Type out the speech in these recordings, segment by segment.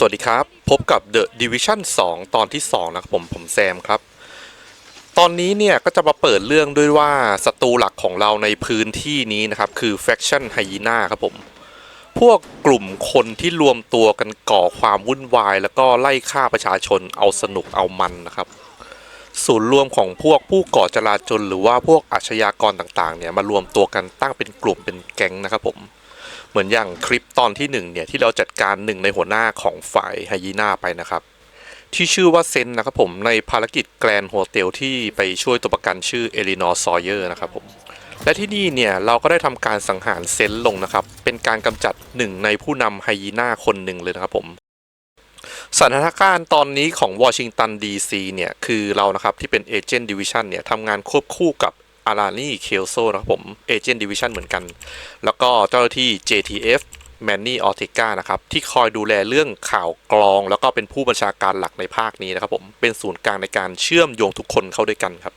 สวัสดีครับ พบกับ The Division 2 ตอนที่ 2 นะครับผมผมแซมครับ ตอนนี้เนี่ยก็จะมาเปิดเรื่องด้วยว่าศัตรูหลักของเราในพื้นที่นี้นะครับ คือ Faction Hyena ครับผม พวกกลุ่มคนที่รวมตัวกันก่อความวุ่นวาย แล้วก็ไล่ฆ่าประชาชนเอาสนุกเอามันนะครับ ศูนย์รวมของพวกผู้ก่อจลาจลหรือว่าพวกอาชญากรต่างๆเนี่ยมารวมตัวกันตั้งเป็นกลุ่มเป็นแก๊งนะครับผม เหมือนอย่างคลิปตอนที่หนึ่งเนี่ย ที่เราจัดการหนึ่งในหัวหน้าของฝ่ายไฮยีน่าไปนะครับ ที่ชื่อว่าเซนนะครับผมในภารกิจแกรนโฮเทลที่ไปช่วยตัวประกันชื่อเอลินอร์ซอยเยอร์นะครับผมและที่นี่เนี่ยเราก็ได้ทำการสังหารเซนลงนะครับ เป็นการกำจัดหนึ่งในผู้นำไฮยีน่าคนหนึ่งเลยนะครับผมสถานการณ์ตอนนี้ของวอชิงตันดีซีเนี่ย คือเรานะครับ ที่เป็นเอเจนต์ดิวิชันเนี่ยทำงานควบคู่กับ อารานี่เคลโซนะครับผมเอเจนต์ดิวิชันเหมือนกัน แล้วก็เจ้าหน้าที่ JTF แมนนี่ออติก้านะครับ ที่คอยดูแลเรื่องข่าวกรอง แล้วก็เป็นผู้บัญชาการหลักในภาคนี้นะครับผม เป็นศูนย์กลางในการเชื่อมโยงทุกคนเข้าด้วยกันครับ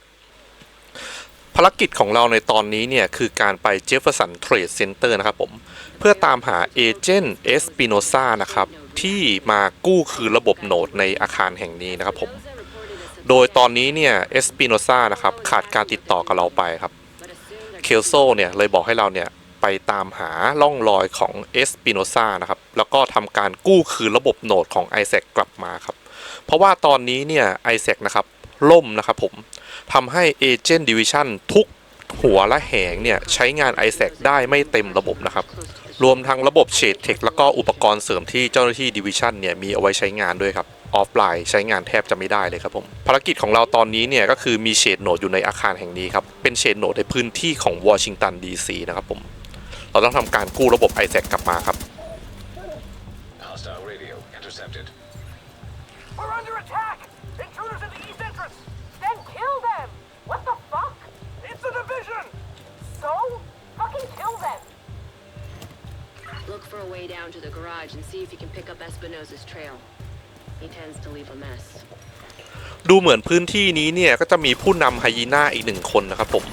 ภารกิจของเราในตอนนี้เนี่ย คือการไปเจฟเฟอร์สันเทรดเซ็นเตอร์นะครับผม เพื่อตามหาเอเจนต์เอสปิโนซานะครับ ที่มากู้คืนระบบโหนดในอาคารแห่งนี้นะครับผม โดยตอนนี้เนี่ยเอสปิโนซานะครับขาดการติดต่อกับเราไปครับเคลโซเนี่ยเลยบอกให้เราเนี่ยไปตามหาล่องรอยของเอสปิโนซานะครับแล้วก็ทำการกู้คืนระบบโหนดของ i s a c กกลับมาครับเพราะว่าตอนนี้เนี่ย i s a c นะครับล่มนะครับผมทำให้เอเจนต์ดิวิชันทุกหัวและแหงเนี่ยใช้งาน i s a c ได้ไม่เต็มระบบนะครับ รวมทั้งระบบเชดเทคแล้วก็อุปกรณ์เสริมที่เจ้าหน้าที่ดิวิชันเนี่ยมีเอาไว้ใช้งานด้วยครับ ออฟไลน์ใช้งานแทบจะไม่ได้เลยครับผมภารกิจของเราตอนนี้เนี่ยก็คือมีเชดโหนดอยู่ในอาคารแห่งนี้ครับ เป็นเชดโหนดในพื้นที่ของวอชิงตันดีซีนะครับผม เราต้องทำการกู้ระบบ i s a c กลับมาครับ Hostile radio intercepted. We're under attack! Intruders in the east entrance! Then kill them! What the fuck? It's a division! So? Fucking kill them! Look for a way down to the garage and see if you can pick up Espinosa's trail. ดูเหมือนพื้นที่นี้เนี่ยก็จะมีผู้นำไฮยีน่าอีกหนึ่งคนนะครับผม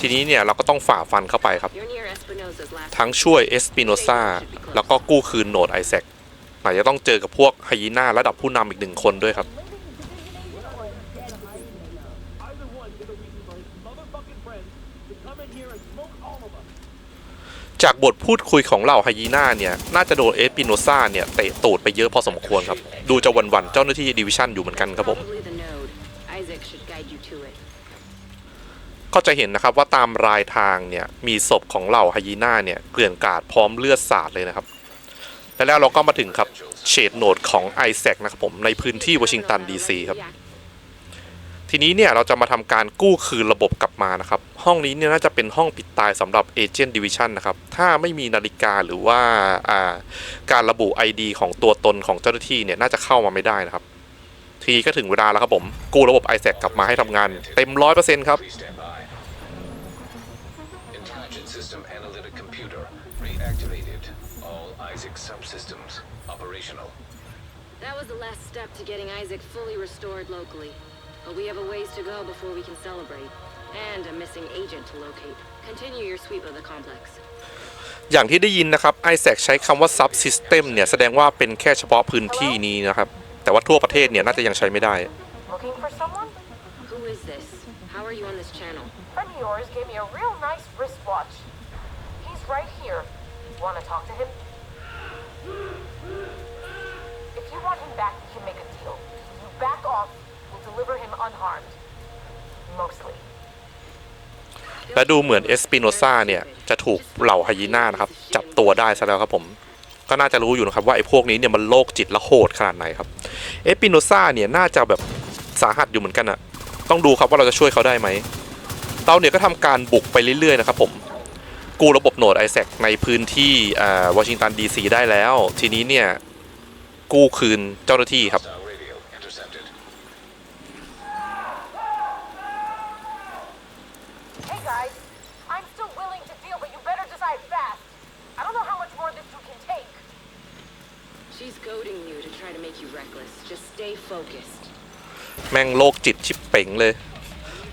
ทีนี้เนี่ยเราก็ต้องฝ่าฟันเข้าไปครับ You're near Espinosa's last. ทั้งช่วยเอสปิโนซาแล้วก็กู้คืนโหนดไอแซคอาจจะต้องเจอกับพวกไฮยีน่าระดับผู้นำอีกหนึ่งคนด้วยครับ Either one get a reason for his motherfucking friends to come in here and smoke all of us. จากบทพูดคุยของเหล่าไฮยีน่าเนี่ย น่าจะโดนเอสปิโนซาเนี่ยเตะตูดไปเยอะพอสมควรครับ ดูจะวันวันๆเจ้าหน้าที่ดิวิชันอยู่เหมือนกันครับผม Probably the node. Isaac should guide you to it. ก็จะเห็นนะครับว่าตามรายทางเนี่ยมีศพของเหล่าไฮยีน่าเนี่ยเกลื่อนกลาดพร้อมเลือดสาดเลยนะครับ และแล้วเราก็มาถึงครับเชดโหนดของไอแซคนะครับผมในพื้นที่วอชิงตันดีซีครับ ทีนี้เนี่ยเราจะมาทำการกู้คืนระบบกลับมานะครับ ห้องนี้เนี่ยน่าจะเป็นห้องปิดตายสำหรับเอเจนต์ดิวิชันนะครับ ถ้าไม่มีนาฬิกาหรือว่าอ่าการระบุ ID ของตัวตนของเจ้าหน้าที่เนี่ยน่าจะเข้ามาไม่ได้นะครับ ทีนี้ก็ถึงเวลาแล้วครับผม กู้ระบบ i s a c กลับมาให้ทำงาน เต็มร้อยเปอร์เซ็นต์ครับ Please stand by. Intelligent system analytic computer reactivated. All Isaac subsystems operational. That was the last step to getting Isaac fully restored locally. But we have a ways to go before we can celebrate. And a missing agent to locate. Continue your sweep of the complex. อย่างที่ได้ยินนะครับ i s a c ใช้คำว่า subsystem เนี่ยแสดงว่าเป็นแค่เฉพาะพื้นที่นี้นะครับ แต่ว่าทั่วประเทศเนี่ยน่าจะยังใช้ไม่ได้ Looking for someone? Who is this? How are you on this channel? Friend of yours gave me a real nice wristwatch. He's right here. Wanna talk to him? If you want him back, we can make a deal. You back off, we'll deliver him unharmed. Mostly. และดูเหมือนเอสปิโนซาเนี่ย จะถูกเหล่าไฮยีน่านะครับ จับตัวได้ซะแล้วครับผม ก็น่าจะรู้อยู่นะครับว่าไอ้พวกนี้เนี่ยมันโรคจิตและโหดขนาดไหนครับ เอสปิโนซาเนี่ย น่าจะแบบสาหัสอยู่เหมือนกันอะต้องดูครับว่าเราจะช่วยเขาได้ไหม เราเนี่ยก็ทำการบุกไปเรื่อยๆนะครับผม กู้ระบบโหนดไอแซในพื้นที่วอชิงตันดีซีได้แล้ว ทีนี้เนี่ย กู้คืนเจ้าหน้าที่ครับ Hostile radio intercepted. Hey guys, I'm still willing to deal, but you better decide fast. I don't know how much more this two can take. She's goading you to try to make you reckless. Just stay focused. แม่งโรค จิตชิบเป๋งเลย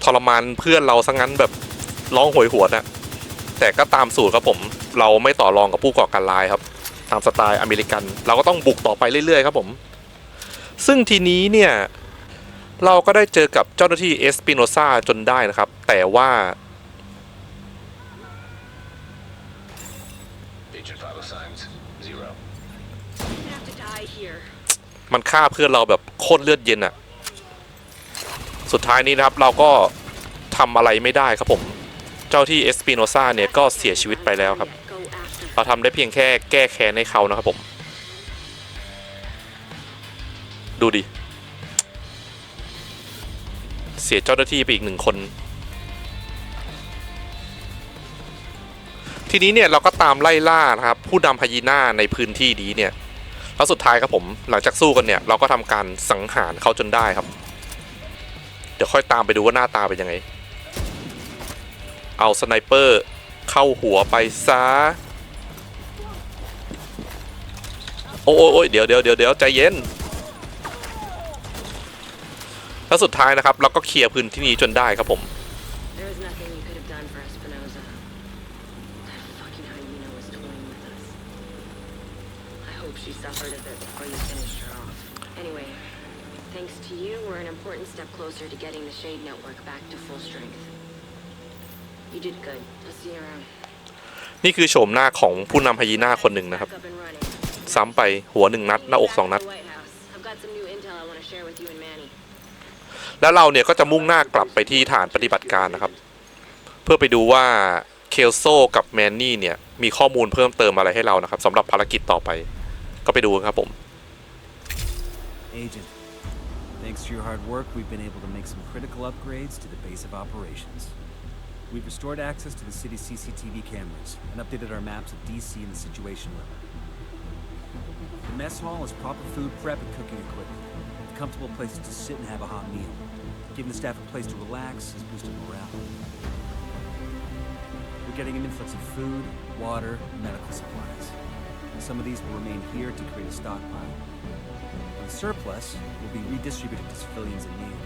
ทรมานเพื่อนเราซะงั้นแบบร้องโหยหวนอะแต่ก็ตามสูตรครับผม เราไม่ต่อรองกับผู้ก่อการร้ายครับ ตามสไตล์อเมริกัน เราก็ต้องบุกต่อไปเรื่อยๆ ครับผม ซึ่งทีนี้เนี่ยเราก็ได้เจอกับเจ้าหน้าที่เอสปิโนซาจนได้นะครับ แต่ว่า มันฆ่าเพื่อนเราแบบโคตรเลือดเย็นอะ สุดท้ายนี้นะครับเราก็ทำอะไรไม่ได้ครับผม เจ้าที่เอสปิโนซาเนี่ยก็เสียชีวิตไปแล้วครับ เราทำได้เพียงแค่แก้แค้นให้เขานะครับผม ดูดิ เสียเจ้าหน้าที่ไปอีกหนึ่งคน ทีนี้เนี่ยเราก็ตามไล่ล่านะครับ ผู้นำไฮยีน่าในพื้นที่นี้เนี่ยแล้วสุดท้ายครับผมหลังจากสู้กันเนี่ยเราก็ทำการสังหารเขาจนได้ครับ ดี๋ยวค่อยตามไปดูว่าหน้าตาเป็นยังไง เอาสไนเปอร์เข้าหัวไปซะโอ้ยโอ้ยโอ้ยเดี๋ยวเดี๋ยวเดี๋ยวเดี๋ยวใจเย็น แล้วสุดท้ายนะครับ เราก็เคลียร์พื้นที่นี้จนได้ครับผม There is nothing you could have done for Espinoza. That fucking hyena was toying with us. I hope she suffered a bit before you finished her off. Anyway, thanks to you, we're an important step closer to getting the Shade Network back to full strength. You did good. I'll see you around. นี่คือโฉมหน้าของผู้นำไฮยีน่าคนหนึ่งนะครับ Back up and running. ซ้ำไปหัวหนึ่งนัด หน้าอกสองนัด Back to the White House. I've got some new intel I want to share with you and Manny. แล้วเราเนี่ยก็จะมุ่งหน้ากลับไปที่ฐานปฏิบัติการนะครับ เพื่อไปดูว่าเคลโซกับแมนนี่เนี่ย มีข้อมูลเพิ่มเติมอะไรให้เรานะครับสำหรับภารกิจต่อไป ก็ไปดูกันครับผม Agent, thanks to your hard work, we've been able to make some critical upgrades to the base of operations. We've restored access to the city's CCTV cameras and updated our maps of DC and the Situation Room. The mess hall has proper food prep and cooking equipment, with comfortable places to sit and have a hot meal. Giving the staff a place to relax has boosted morale. We're getting an influx of food, water, and medical supplies. And some of these will remain here to create a stockpile. Surplus will be redistributed to civilians in need.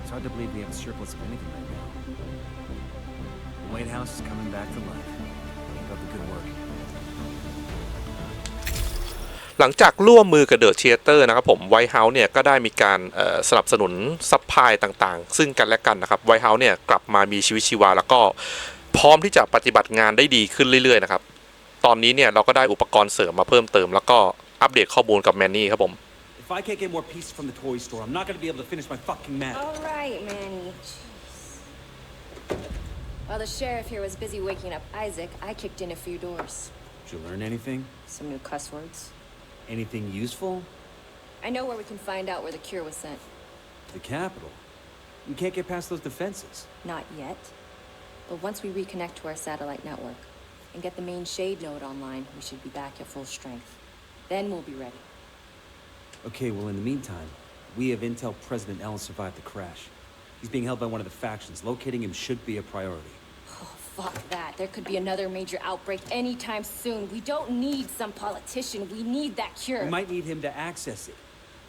It's hard to believe we have a surplus of anything right now. The White House is coming back to life. Keep up the good work. หลังจากร่วมมือกับเดอะเชียเตอร์นะครับผมไวท์เฮาส์เนี่ยก็ได้มีการสนับสนุนซัพพลายต่างๆ ซึ่งกันและกันนะครับไวท์เฮาส์เนี่ยกลับมามีชีวิตชีวา แล้วก็พร้อมที่จะปฏิบัติงานได้ดีขึ้นเรื่อยๆนะครับ ตอนนี้เนี่ยเราก็ได้อุปกรณ์เสริมมาเพิ่มเติม แล้วก็อัปเดตข้อมูลกับแมนนี่ครับผม If I can't get more pieces from the toy store, I'm not gonna be able to finish my fucking map. All right, Manny. Jeez. While the sheriff here was busy waking up Isaac, I kicked in a few doors. Did you learn anything? Some new cuss words. Anything useful? I know where we can find out where the cure was sent. The capital? We can't get past those defenses. Not yet. But once we reconnect to our satellite network and get the main shade node online, we should be back at full strength. Then we'll be ready. Okay, well, in the meantime, we have intel President Ellen survived the crash. He's being held by one of the factions. Locating him should be a priority. Oh, fuck that. There could be another major outbreak anytime soon. We don't need some politician. We need that cure. We might need him to access it.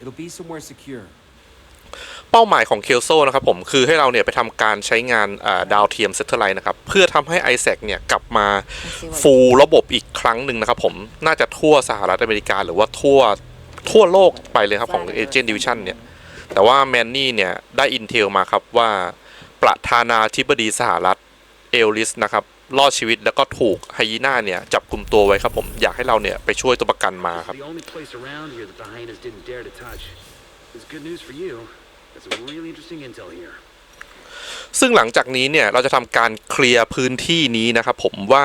It'll be somewhere secure. เป้าหมายของเคลโซนะครับผมคือให้เราเนี่ยไปทำการใช้งานอ่าดาวเทียมเซตเทอร์ไลน์นะครับเพื่อทำให้ไอแซคเนี่ยกลับมาฟูลระบบอีกครั้งหนึ่งนะครับผมน่าจะทั่วสหรัฐอเมริกาหรือว่าทั่ว ทั่วโลกไปเลยครับของเอเจนต์ดิวิชันเนี่ย แต่ว่าแมนนี่เนี่ย ได้อินเทลมาครับว่าประธานาธิบดีสหรัฐเอลลิสนะครับรอดชีวิตแล้วก็ถูกไฮยีน่าเนี่ยจับกลุ่มตัวไว้ครับผมอยากให้เราเนี่ยไปช่วยตัวประกันมาครับ It's good news for you. Got some really interesting intel here. ซึ่งหลังจากนี้เนี่ยเราจะทำการเคลียร์พื้นที่นี้นะครับผมว่า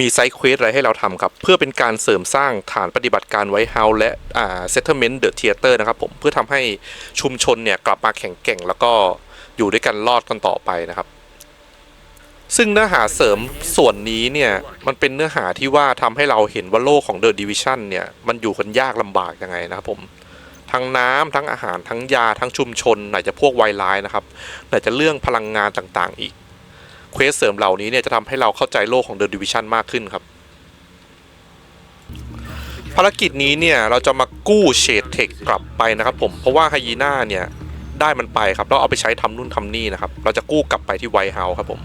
มีไซต์เควสอะไรให้เราทำครับ เพื่อเป็นการเสริมสร้างฐานปฏิบัติการไวท์เฮาส์และอ่าเซตเทอร์เมนต์เดอะเทเตอร์นะครับผมเพื่อทำให้ชุมชนเนี่ยกลับมาแข็งแกร่ง แล้วก็อยู่ด้วยกันรอดกันต่อไปนะครับซึ่งเนื้อหาเสริมส่วนนี้เนี่ยมันเป็นเนื้อหาที่ว่าทำให้เราเห็นว่าโลกของเดอะดิวิชันเนี่ยมันอยู่กันยากลำบากยังไงนะครับผม ทั้งน้ำทั้งอาหารทั้งยาทั้งชุมชน ไหนจะพวกไวร้ายนะครับไหนจะเรื่องพลังงานต่างๆ อีกเควสเสริมเหล่านี้เนี่ยจะทำให้เราเข้าใจโลกของ The Division มากขึ้นครับภารกิจนี้เนี่ยเราจะมากู้เชดเทคกลับไปนะครับผมเพราะว่าไฮยีน่าเนี่ยได้มันไปครับแล้วเอาไปใช้ทำนู่นทำนี่นะครับ เราจะกู้กลับไปที่ไวท์เฮาส์ครับผม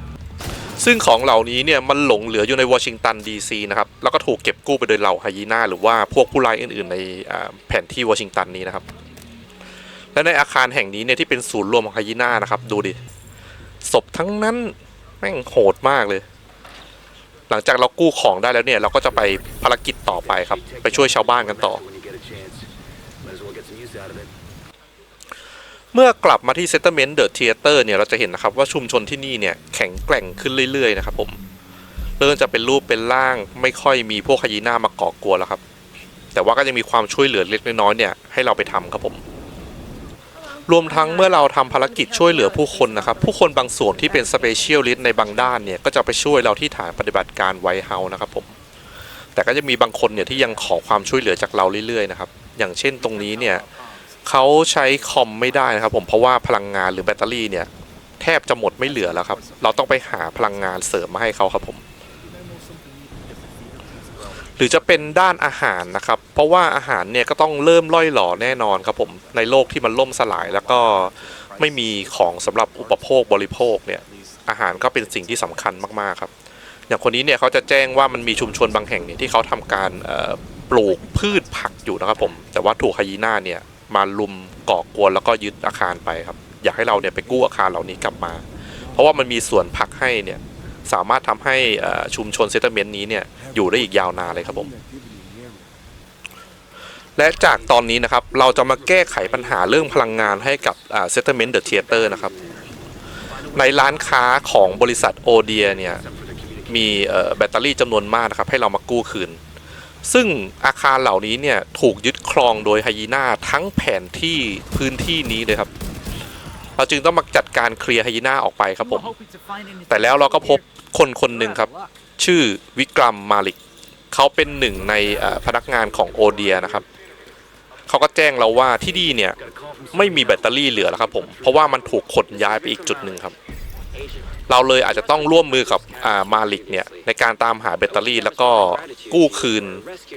ซึ่งของเหล่านี้เนี่ยมันหลงเหลืออยู่ในวอชิงตันดีซีนะครับแล้วก็ถูกเก็บกู้ไปโดยเหล่าไฮยีน่าหรือว่าพวกผู้ร้ายอื่นๆ ในแผนที่วอชิงตันนี้นะครับ และในอาคารแห่งนี้เนี่ยที่เป็นศูนย์รวมของไฮยีน่านะครับ ดูดิศพทั้งนั้นแม่งโหดมากเลย หลังจากเรากู้ของได้แล้วเนี่ยเราก็จะไปภารกิจต่อไปครับ ไปช่วยชาวบ้านกันต่อ เมื่อกลับมาที่ Settlement The Theater เนี่ยเราจะเห็นนะครับว่าชุมชนที่นี่เนี่ยแข็งแกร่งขึ้นเรื่อยๆนะครับผมเริ่มจะเป็นรูปเป็นร่างไม่ค่อยมีพวกไฮยีน่ามาก่อกวนแล้วครับ แต่ว่าก็ยังมีความช่วยเหลือเล็กน้อยๆเนี่ยให้เราไปทำครับผม รวมทั้งเมื่อเราทำภารกิจช่วยเหลือผู้คนนะครับ ผู้คนบางส่วนที่เป็นสเปเชียลิสต์ในบางด้านเนี่ยก็จะไปช่วยเราที่ฐานปฏิบัติการไวท์เฮาส์นะครับผมแต่ก็จะมีบางคนเนี่ยที่ยังขอความช่วยเหลือจากเราเรื่อยๆนะครับอย่างเช่นตรงนี้เนี่ย เขาใช้คอมไม่ได้นะครับผมเพราะว่าพลังงานหรือแบตเตอรี่เนี่ย แทบจะหมดไม่เหลือแล้วครับ เราต้องไปหาพลังงานเสริมมาให้เขาครับผม หรือจะเป็นด้านอาหารนะครับ เพราะว่าอาหารเนี่ยก็ต้องเริ่มล่อยหล่อแน่นอนครับผมในโลกที่มันล่มสลายแล้วก็ไม่มีของสำหรับอุปโภคบริโภคเนี่ยอาหารก็เป็นสิ่งที่สำคัญมากๆครับ อย่างคนนี้เนี่ยเขาจะแจ้งว่ามันมีชุมชนบางแห่งเนี่ยที่เขาทำการปลูกพืชผักอยู่นะครับผม แต่ว่าถูกไฮยีน่าเนี่ย มาลุมก่อกวนแล้วก็ยึดอาคารไปครับ อยากให้เราเนี่ยไปกู้อาคารเหล่านี้กลับมา เพราะว่ามันมีสวนผักให้เนี่ยสามารถทำให้ชุมชนเซตเมนต์นี้เนี่ยอยู่ได้อีกยาวนานเลยครับผม และจากตอนนี้นะครับเราจะมาแก้ไขปัญหาเรื่องพลังงานให้กับเซตเมนต์เดอะเทเตอร์นะครับ ในร้านค้าของบริษัทโอเดียเนี่ยมีแบตเตอรี่จำนวนมากนะครับ ให้เรามากู้คืน ซึ่งอาคารเหล่านี้เนี่ยถูกยึดครองโดยไฮยีน่าทั้งแผนที่พื้นที่นี้เลยครับ เราจึงต้องมาจัดการเคลียร์ไฮยีน่าออกไปครับผม แต่แล้วเราก็พบคนคนหนึ่งครับ ชื่อวิกรัมมาลิก เขาเป็นหนึ่งในเอ่อพนักงานของโอเดียนะครับ เขาก็แจ้งเราว่าที่นี่เนี่ย Got a call from ไม่มีแบตเตอรี่เหลือแล้วครับผม เพราะว่ามันถูกขนย้ายไปอีกจุดหนึ่งครับ เราเลยอาจจะต้องร่วมมือกับอ่ามาลิกเนี่ยในการตามหาแบตเตอรี่ แล้วก็กู้คืน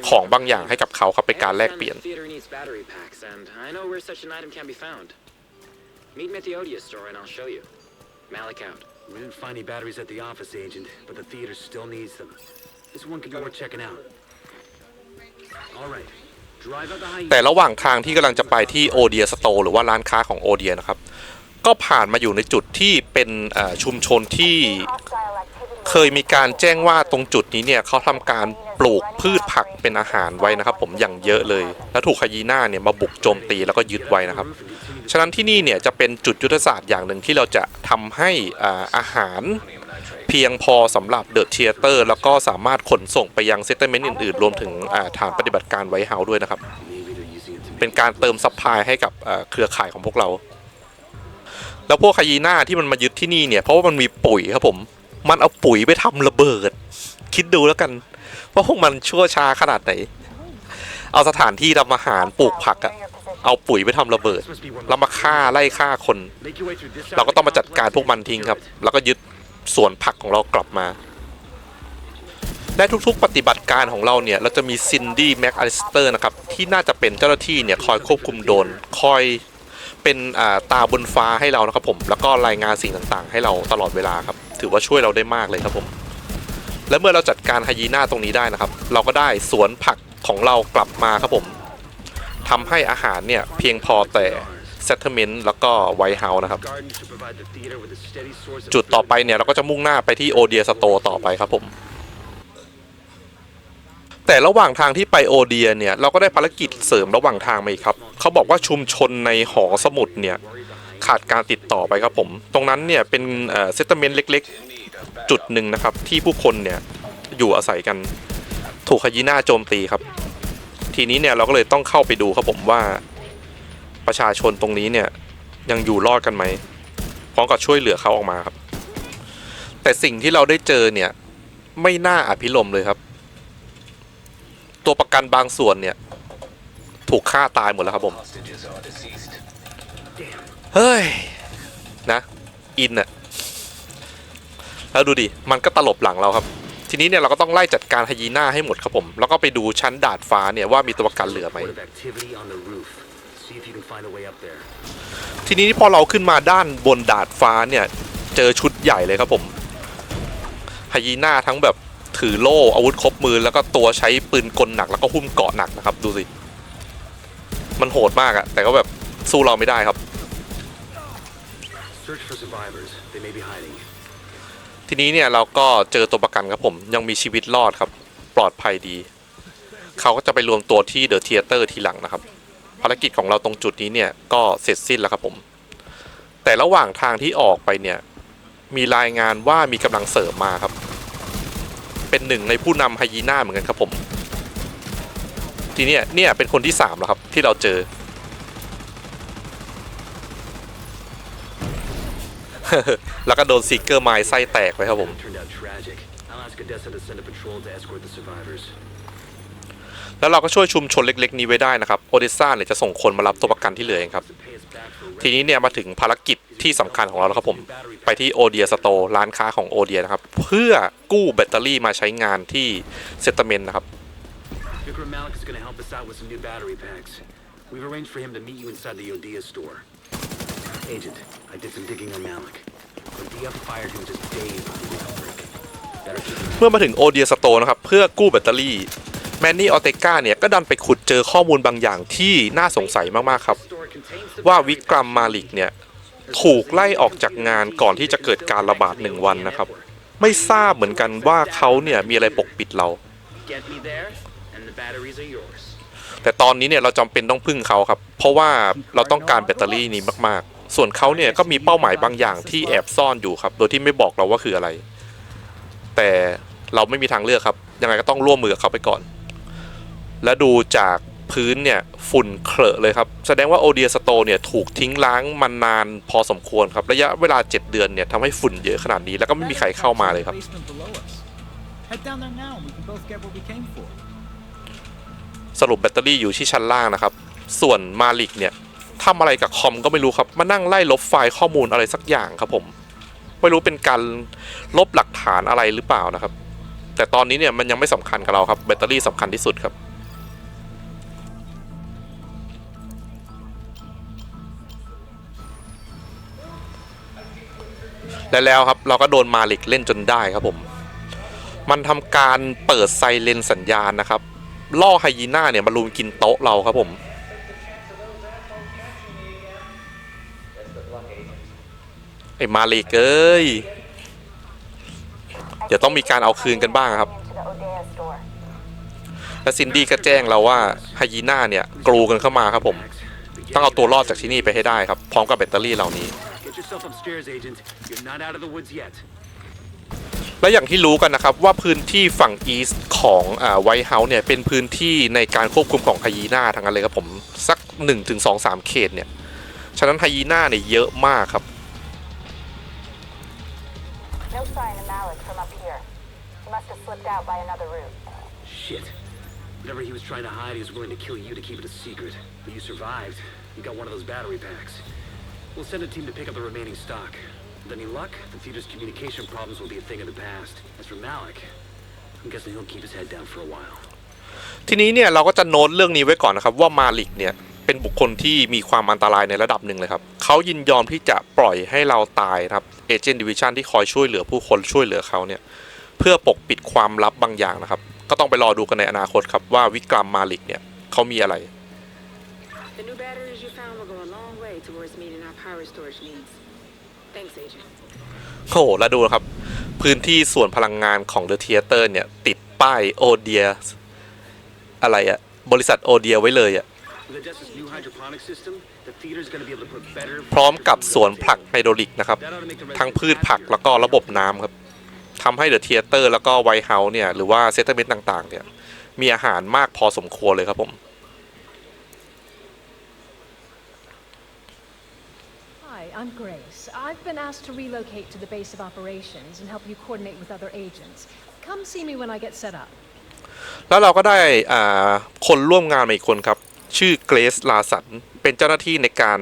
ของบางอย่างให้กับเขาครับเป็นการแลกเปลี่ยน Theater needs battery packs, and I know where such an item can be found. Meet me at the Odia store and I'll show you. Malik out. We didn't find any batteries at the office, Agent, but the theater still needs them. This one could be worth checking out. All right. Drive out the high แต่ระหว่างทางที่กำลังจะไปที่โอเดียสโตร์หรือว่าร้านค้าของโอเดียนะครับ ก็ผ่านมาอยู่ในจุดที่เป็นชุมชนที่เคยมีการแจ้งว่าตรงจุดนี้เนี่ยเขาทำการปลูกพืชผักเป็นอาหารไว้นะครับ ผมอย่างเยอะเลย แล้วถูกไฮยีน่าเนี่ยมาบุกโจมตีแล้วก็ยึดไว้นะครับ ฉะนั้นที่นี่เนี่ยจะเป็นจุดยุทธศาสตร์อย่างหนึ่งที่เราจะทำให้อาหารเพียงพอสำหรับเดอะเทเตอร์แล้วก็สามารถขนส่งไปยังเซตเมนต์อื่นๆ รวมถึงฐานปฏิบัติการไวท์เฮาส์ด้วยนะครับ เป็นการเติมซัพพลายให้กับเครือข่ายของพวกเรา แล้วพวกไฮยีน่าที่มันมายึดที่นี่เนี่ยเพราะว่ามันมีปุ๋ยครับผม มันเอาปุ๋ยไปทำระเบิด คิดดูแล้วกันว่าพวกมันชั่วช้าขนาดไหน เอาสถานที่ทำอาหารปลูกผักอะเอาปุ๋ยไปทำระเบิดแล้วมาฆ่าไล่ฆ่าคน เราก็ต้องมาจัดการพวกมันทิ้งครับ แล้วก็ยึดสวนผักของเรากลับมาและทุกๆ ปฏิบัติการของเราเนี่ย เราจะมีซินดี้แม็กอลิสเตอร์นะครับ ที่น่าจะเป็นเจ้าหน้าที่เนี่ย คอยควบคุมโดน คอย เป็นตาบนฟ้าให้เรานะครับผม แล้วก็รายงานสิ่งต่างๆ ให้เราตลอดเวลาครับ ถือว่าช่วยเราได้มากเลยครับผม และเมื่อเราจัดการไฮยีน่าตรงนี้ได้นะครับ เราก็ได้สวนผักของเรากลับมาครับผมทำให้อาหารเนี่ยเพียงพอแต่เซตเ e เมนต์แล้วก็ไวท์เฮาส์นะครับ จุดต่อไปเนี่ยเราก็จะมุ่งหน้าไปที่โอเดียสโตต่อไปครับผม แต่ระหว่างทางที่ไปโอเดียเนี่ยเราก็ได้ภารกิจเสริมระหว่างทางมาอีกครับเขาบอกว่าชุมชนในหอสมุดเนี่ยขาดการติดต่อไปครับผม ตรงนั้นเนี่ยเป็นเซตเมนต์เล็กๆ จุดหนึ่งนะครับ ที่ผู้คนเนี่ยอยู่อาศัยกันถูกฮายิน่าโจมตีครับ ทีนี้เนี่ยเราก็เลยต้องเข้าไปดูครับผมว่า ประชาชนตรงนี้เนี่ยยังอยู่รอดกันไหมพร้อมกับช่วยเหลือเขาออกมาครับ แต่สิ่งที่เราได้เจอเนี่ยไม่น่าอภิรมเลยครับ ตัวประกันบางส่วนเนี่ย ถูกฆ่าตายหมดแล้วครับผม เฮ้ย นะ อินอะแล้วดูดิ มันก็ตลบหลังเราครับ ทีนี้เนี่ยเราก็ต้องไล่จัดการไฮยีน่าให้หมดครับผม แล้วก็ไปดูชั้นดาดฟ้าเนี่ยว่ามีตัวประกันเหลือไหม ทีนี้พอเราขึ้นมาด้านบนดาดฟ้าเนี่ย เจอชุดใหญ่เลยครับผมไฮยีน่าทั้งแบบ ถือโล่อาวุธครบมือแล้วก็ตัวใช้ปืนกลหนักแล้วก็หุ้มเกราะหนักนะครับ ดูสิ มันโหดมากอะแต่ก็แบบสู้เราไม่ได้ครับ Search for survivors. They may be hiding. ทีนี้เนี่ยเราก็เจอตัวประกันครับผมยังมีชีวิตรอดครับ ปลอดภัยดี เขาก็จะไปรวมตัวที่เดอะเทเตอร์ทีหลังนะครับ ภารกิจของเราตรงจุดนี้เนี่ยก็เสร็จสิ้นแล้วครับผม แต่ระหว่างทางที่ออกไปเนี่ยมีรายงานว่ามีกำลังเสริมมาครับ เป็นหนึ่งในผู้นำไฮยีน่าเหมือนกันครับผม ทีเนี้ยเนี่ยเป็นคนที่สามแล้วครับที่เราเจอ แล้วก็โดนซิกเกอร์ไม้ไส้แตกไปครับผม Turned out tragic. I'll ask Odessa to send a patrol to escort the survivors. แล้วเราก็ช่วยชุมชนเล็ก ๆ นี้ไว้ได้นะครับ โอเดซ่าเนี่ยจะส่งคนมารับตัวประกันที่เหลือเองครับ To pay us back for ทีนี้เนี่ยมาถึงภารกิจที่สำคัญของเราแล้วครับผม ไปที่โอเดียสโตร์ร้านค้าของโอเดียนะครับ เพื่อกู้แบตเตอรี่มาใช้งานที่เซตเมนต์นะครับ Vikram Malik is going to help us out with some new battery packs. We've arranged for him to meet you inside the Odia store. Agent, I did some digging on Malik. Odia fired him just days after the outbreak. Better keep him เมื่อมาถึงโอเดียสโตร์นะครับ เพื่อกู้แบตเตอรี่ แมนนี่ออเตกาเนี่ย ก็ดันไปขุดเจอข้อมูลบางอย่างที่น่าสงสัยมาก ๆ ครับ store contains the ว่าวิกรัมมาลิกเนี่ยถูกไล่ออกจากงานก่อนที่จะเกิดการระบาดหนึ่งวันนะครับ ไม่ทราบเหมือนกันว่าเขาเนี่ยมีอะไรปกปิดเรา แต่ตอนนี้เนี่ยเราจำเป็นต้องพึ่งเขาครับ เพราะว่าเราต้องการแบตเตอรี่นี้มากๆ ส่วนเขาเนี่ยก็มีเป้าหมายบางอย่างที่แอบซ่อนอยู่ครับ โดยที่ไม่บอกเราว่าคืออะไร แต่เราไม่มีทางเลือกครับ ยังไงก็ต้องร่วมมือกับเขาไปก่อน และดูจาก พื้นเนี่ยฝุ่นเคลอะเลยครับ แสดงว่าโอเดียสโตเนี่ยถูกทิ้งล้างมานานพอสมควรครับ ระยะเวลา 7 เดือนเนี่ยทำให้ฝุ่นเยอะขนาดนี้แล้วก็ไม่มีใครเข้ามาเลยครับ Basement below us. Head down there now and we can both get what we came for. สรุปแบตเตอรี่อยู่ที่ชั้นล่างนะครับ ส่วนมาลิกเนี่ยทำอะไรกับคอมก็ไม่รู้ครับ มานั่งไล่ลบไฟล์ข้อมูลอะไรสักอย่างครับผม ไม่รู้เป็นการลบหลักฐานอะไรหรือเปล่านะครับ แต่ตอนนี้เนี่ยมันยังไม่สำคัญกับเราครับแบตเตอรี่สำคัญที่สุดครับ และแล้วครับเราก็โดนมาลิกเล่นจนได้ครับผม มันทำการเปิดไซเรนสัญญาณนะครับ ล่อไฮยีน่าเนี่ยมาลุมกินโต๊ะเราครับผม ไอ้มาลิกเอ้ยเดี๋ยวต้องมีการเอาคืนกันบ้างครับ และซินดี้ก็แจ้งเราว่าไฮยีน่าเนี่ยกรูกันเข้ามาครับผม ต้องเอาตัวรอดจากที่นี่ไปให้ได้ครับ พร้อมกับแบตเตอรี่เหล่านี้ yourself upstairs, Agent. You're not out of the woods yet. และอย่างที่รู้กันนะครับว่าพื้นที่ฝั่งอีสต์ของไวท์เฮาส์เนี่ยเป็นพื้นที่ในการควบคุมของไฮยีน่าทั้งนั้นเลยครับผม สัก 1-2-3 เขตเนี่ย ฉะนั้นไฮยีน่าเนี่ยเยอะมากครับ No sign of Malik from up here. He must have slipped out by another route. Shit. Whatever he was trying to hide, he was willing to kill you to keep it a secret. But you survived. You got one of those battery packs. We'll send a team to pick up the remaining stock. With any luck, the theater's communication problems will be a thing of the past. As for Malik, I'm guessing he'll keep his head down for a while. ทีนี้เนี่ยเราก็จะโน้ตเรื่องนี้ไว้ก่อนนะครับว่ามาลิกเนี่ยเป็นบุคคลที่มีความอันตรายในระดับหนึ่งเลยครับเขายินยอมที่จะปล่อยให้เราตายนะครับเอเจนต์ดิวิชันที่คอยช่วยเหลือผู้คนช่วยเหลือเขาเนี่ยเพื่อปกปิดความลับบางอย่างนะครับ ก็ต้องไปรอดูกันในอนาคตครับว่าวิกรัมมาลิกเนี่ยเขามีอะไร The new batteries you found will go a long way towards meeting our power storage needs. Thanks, Agent. โอ้โหแล้วดูนะครับ พื้นที่ส่วนพลังงานของเดอะเทเตอร์เนี่ย ติดป้ายโอเดียอะไรอะบริษัทโอเดียไว้เลยอะ With Odessa's new hydroponic system, the theater's gonna be able to put better... พร้อมกับสวนผลักไฮโดรลิกนะครับ That ought to make the ทั้ง residents พืชผัก happier. แล้วก็ระบบน้ำครับทำให้เดอะเทเตอร์แล้วก็ไวท์เฮาส์เนี่ย หรือว่าเซตเมนต์ต่างๆ เนี่ย มีอาหารมากพอสมควรเลยครับผม Hi, I'm Grace. I've been asked to relocate to the base of operations and help you coordinate with other agents. Come see me when I get set up. แล้วเราก็ได้อ่าคนร่วมงานมาอีกคนครับ ชื่อเกรซลาสัน เป็นเจ้าหน้าที่ในการ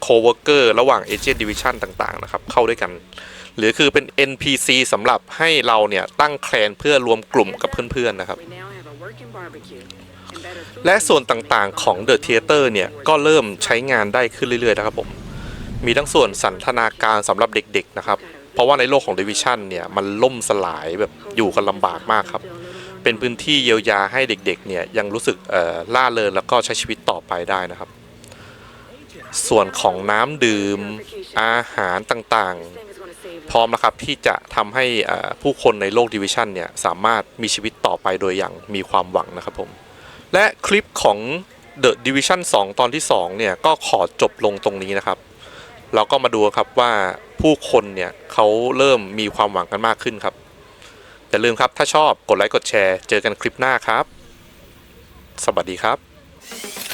โคเวอร์เกอร์ระหว่างเอเจนต์ดิวิชันต่างๆนะครับ เข้าด้วยกัน หรือคือเป็น NPC สำหรับให้เราเนี่ยตั้งแคลนเพื่อรวมกลุ่มกับเพื่อนๆนะครับ We now have a working barbecue and better food และส่วน systems to make ต่างๆของ The Theater เนี่ย ก็เริ่มใช้งานได้ขึ้นเรื่อยๆนะครับผม มีทั้งส่วนสันทนาการสำหรับเด็กๆนะครับ เพราะว่าในโลกของ Division เนี่ยมันล่มสลายแบบอยู่กันลำบากมากครับ เป็นพื้นที่เยียวยาให้เด็กๆเนี่ยยังรู้สึกล่าเริงแล้วก็ใช้ชีวิตต่อไปได้นะครับ ส่วนของน้ำดื่มอาหารต่างๆ พร้อมแล้วครับที่จะทำให้ผู้คนในโลกดิวิชันเนี่ยสามารถมีชีวิตต่อไปโดยอย่างมีความหวังนะครับผมและคลิปของ The Division 2 ตอนที่ 2 เนี่ย ก็ขอจบลงตรงนี้นะครับ เราก็มาดูครับว่าผู้คนเนี่ยเขาเริ่มมีความหวังกันมากขึ้นครับอย่าลืมครับถ้าชอบกดไลค์กดแชร์ เจอกันคลิปหน้าครับ สวัสดีครับ